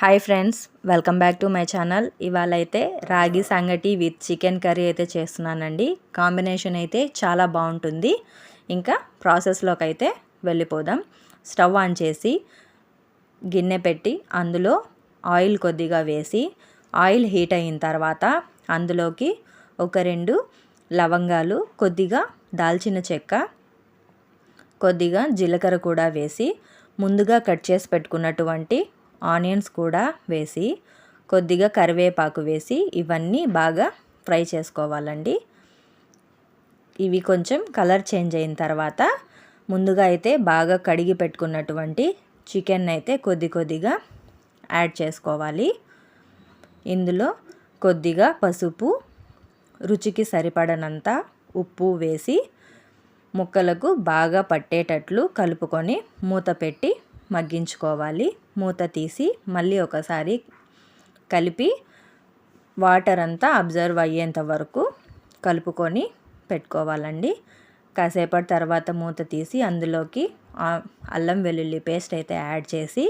Hi friends welcome back to my channel. ఇవాళ అయితే రాగి సంగటి విత్ చికెన్ కర్రీ అయితే చేస్తున్నానండి. కాంబినేషన్ అయితే చాలా బాగుంటుంది. ఇంకా ప్రాసెస్లోకి అయితే వెళ్ళిపోదాం. స్టవ్ ఆన్ చేసి గిన్నె పెట్టి అందులో ఆయిల్ కొద్దిగా వేసి ఆయిల్ హీట్ అయిన తర్వాత అందులోకి ఒక రెండు లవంగాలు కొద్దిగా దాల్చిన చెక్క కొద్దిగా జీలకర్ర కూడా వేసి ముందుగా కట్ చేసి పెట్టుకున్నటువంటి ఆనియన్స్ కూడా వేసి కొద్దిగా కరివేపాకు వేసి ఇవన్నీ బాగా ఫ్రై చేసుకోవాలండి. ఇవి కొంచెం కలర్ చేంజ్ అయిన తర్వాత ముందుగా అయితే బాగా కడిగి పెట్టుకున్నటువంటి చికెన్ అయితే కొద్ది కొద్దిగా యాడ్ చేసుకోవాలి. ఇందులో కొద్దిగా పసుపు రుచికి సరిపడనంత ఉప్పు వేసి ముక్కలకు బాగా పట్టేటట్లు కలుపుకొని మూత పెట్టి మగ్గించుకోవాలి. మూత తీసి మళ్ళీ ఒకసారి కలిపి వాటర్ అంతా అబ్జర్వ్ అయ్యేంత వరకు కలుపుకొని పెట్టుకోవాలండి. కాసేపటి తర్వాత మూత తీసి అందులోకి అల్లం వెల్లుల్లి పేస్ట్ అయితే యాడ్ చేసి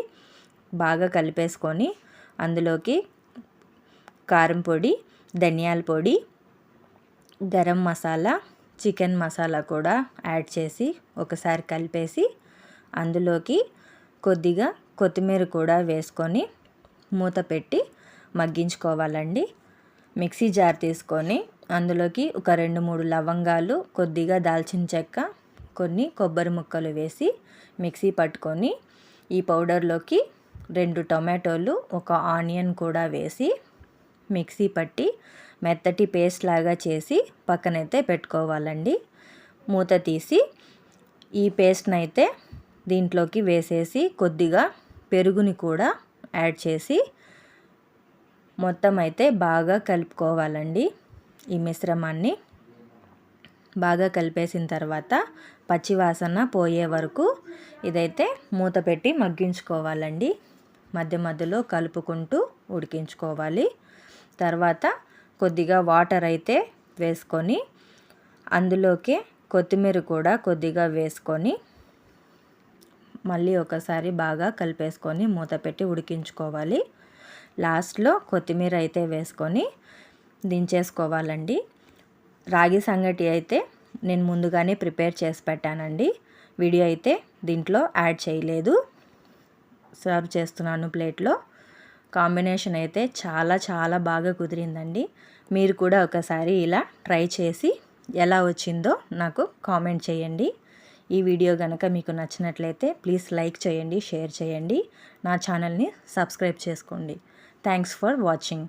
బాగా కలిపేసుకొని అందులోకి కారం పొడి ధనియాల పొడి గరం మసాలా చికెన్ మసాలా కూడా యాడ్ చేసి ఒకసారి కలిపేసి అందులోకి కొద్దిగా కొత్తిమీర కూడా వేసుకొని మూత పెట్టి మగ్గించుకోవాలండి. మిక్సీ జార్ తీసుకొని అందులోకి ఒక రెండు మూడు లవంగాలు కొద్దిగా దాల్చిన చెక్క కొన్ని కొబ్బరి ముక్కలు వేసి మిక్సీ పట్టుకొని ఈ పౌడర్లోకి రెండు టొమాటోలు ఒక ఆనియన్ కూడా వేసి మిక్సీ పట్టి మెత్తటి పేస్ట్ లాగా చేసి పక్కనైతే పెట్టుకోవాలండి. మూత తీసి ఈ పేస్ట్ని అయితే దీంట్లోకి వేసేసి కొద్దిగా పెరుగుని కూడా యాడ్ చేసి మొత్తం అయితే బాగా కలుపుకోవాలండి ఈ మిశ్రమాన్ని. బాగా కలిపేసిన తర్వాత పచ్చివాసన పోయే వరకు ఇదైతే మూత పెట్టి మగ్గించుకోవాలండి. మధ్య మధ్యలో కలుపుకుంటూ ఉడికించుకోవాలి. తర్వాత కొద్దిగా వాటర్ అయితే వేసుకొని అందులోకి కొత్తిమీర కూడా కొద్దిగా వేసుకొని మళ్ళీ ఒకసారి బాగా కలిపేసుకొని మూత పెట్టి ఉడికించుకోవాలి. లాస్ట్లో కొత్తిమీర అయితే వేసుకొని దించేసుకోవాలండి. రాగి సంగటి అయితే నేను ముందుగానే ప్రిపేర్ చేసి పెట్టానండి. వీడియో అయితే దీంట్లో యాడ్ చేయలేదు. సర్వ్ చేస్తున్నాను ప్లేట్లో. కాంబినేషన్ అయితే చాలా చాలా బాగా కుదిరిందండి. మీరు కూడా ఒకసారి ఇలా ట్రై చేసి ఎలా వచ్చిందో నాకు కామెంట్ చేయండి. ఈ వీడియో కనుక మీకు నచ్చినట్లయితే ప్లీజ్ లైక్ చేయండి షేర్ చేయండి. నా ఛానల్ని సబ్స్క్రైబ్ చేసుకోండి. Thanks for watching